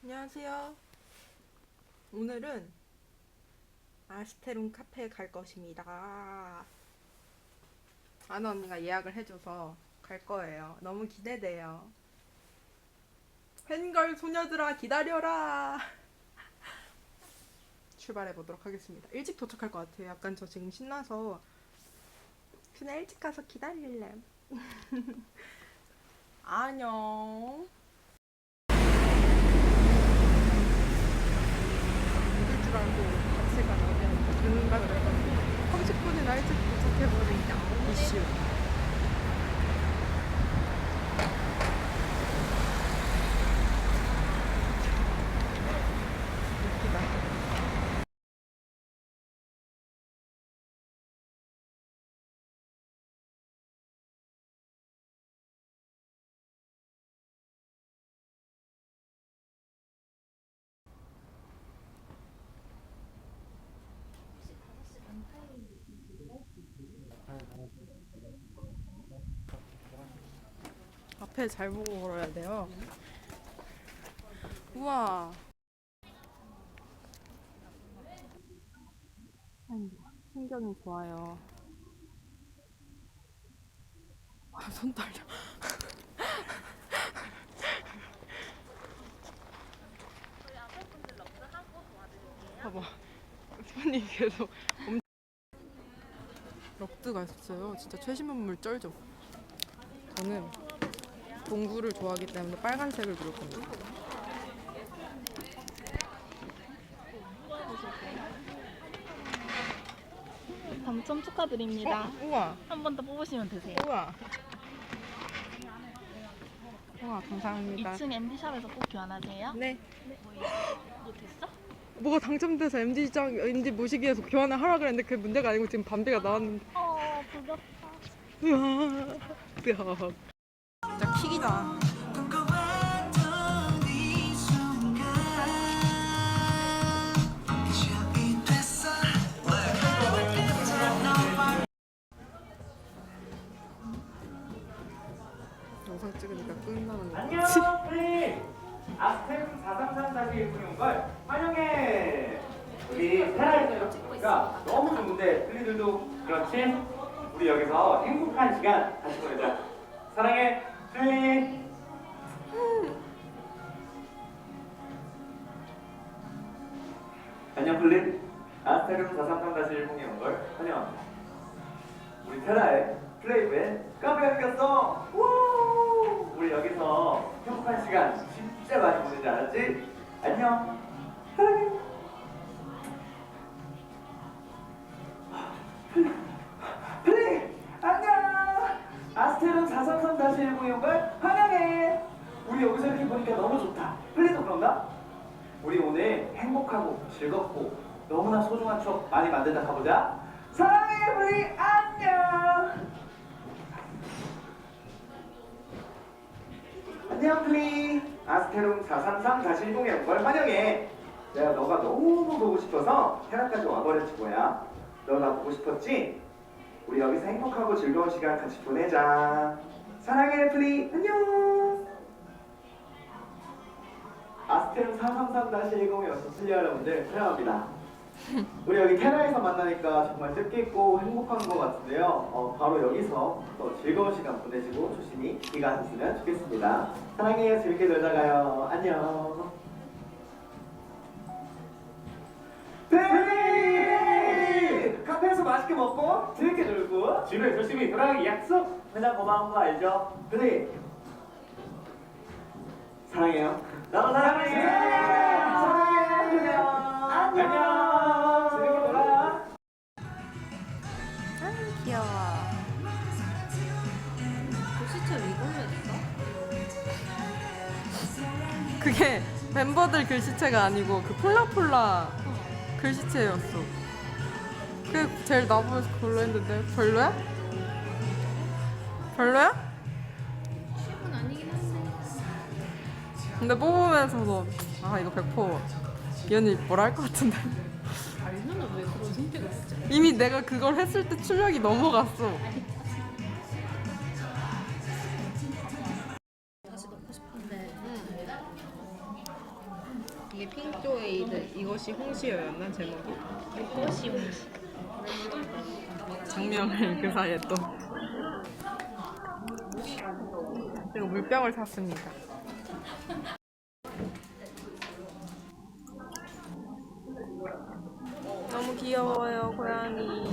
안녕하세요. 오늘은 아스테론 카페에 갈 것입니다. 아는 언니가 예약을 해줘서 갈 거예요. 너무 기대돼요. 팬걸 소녀들아 기다려라. 출발해 보도록 하겠습니다. 일찍 도착할 것 같아요. 약간 저 지금 신나서 그냥 일찍 가서 기다릴래. 안녕. 알고 같이 가면 늦는다 그래가지고 30분이나 일찍 도착해버린 이슈. 웃기다. 앞에 잘 보고 걸어야 돼요. 우와. 풍경이 좋아요. 아, 손 떨려. 봐봐. 손이 계속 엄... 럭드가 있어요. 진짜 최신 문물 쩔죠. 저는 동구를 좋아하기 때문에 빨간색을 고를 겁니다. 당첨 축하드립니다. 어, 우와, 한 번 더 뽑으시면 되세요. 우와. 우와, 감사합니다. 2층 MD샵에서 꼭 교환하세요. 네. 뭐 됐어? 뭐가 당첨돼서 MD장, MD 모시기에서 교환을 하라 그랬는데 그게 문제가 아니고 지금 밤비가 나왔는데. 어, 부럽다. 으아, 으아. 킥이다. 영상 찍으니까 끝나는 거. 안녕 우리 아스템 433-1분이 온걸 환영해 우리 테라에서 보니까 너무 좋은데 플리들도 그렇지? 우리 여기서 행복한 시간 같이 보내자 사랑해 플리 아스테름 433-1분이 온걸 환영합니다 우리 테라의 플레이브에 카페가 생겼어. 우! 우리 여기서 행복한 시간 진짜 많이 보내지 않았지? 안녕. 사랑해. 플레이 안녕. 아스테론 433-10에 온걸 환영해. 우리 여기서 이렇게 보니까 너무 좋다. 플레이도 그런가? 우리 오늘 행복하고 즐겁고 너무나 소중한 추억 많이 만들다 가보자. 사랑해 우리 안녕. 안녕 플리. 아스테론 433-10에 온 걸 환영해. 내가 너가 너무 보고 싶어서 테라까지 와버렸지 뭐야. 너 나 보고 싶었지? 우리 여기서 행복하고 즐거운 시간 같이 보내자. 사랑해 플리. 안녕. 아스테론 433-10에 오신 플리 여러분들 환영합니다. 우리 여기 테라에서 만나니까 정말 뜻깊고 행복한 것 같은데요. 어, 바로 여기서 또 즐거운 시간 보내시고 조심히 귀가하셨으면 좋겠습니다. 사랑해요. 재밌게 놀다 가요. 안녕. 네! 카페에서 맛있게 먹고 재밌게 놀고 집에 조심히 돌아가기 약속. 맨날 고마운 거 알죠? 그래. 사랑해요. 나도 사랑해. 사랑해. 안녕. 안녕. 재밌게 놀아. 아, 귀여워. 했어? 그게 멤버들 글씨체가 아니고 그 폴라폴라 글씨체였어. 그게 제일 나보면서 별로 했는데 별로야? 별로야? 근데 뽑으면서도 아 이거 100%이 언니 뭐라 할 것 같은데 알면은 왜 그런 선택을 했지? 이미 내가 그걸 했을 때 출력이 넘어갔어. 다시 넣고 싶은데 이게 핑조에이드 이것이 홍시여였나 제목이? 이것이 음식. 장면을 그 사이에 또 그리고 물병을 샀습니다. 너무 귀여워요 고양이.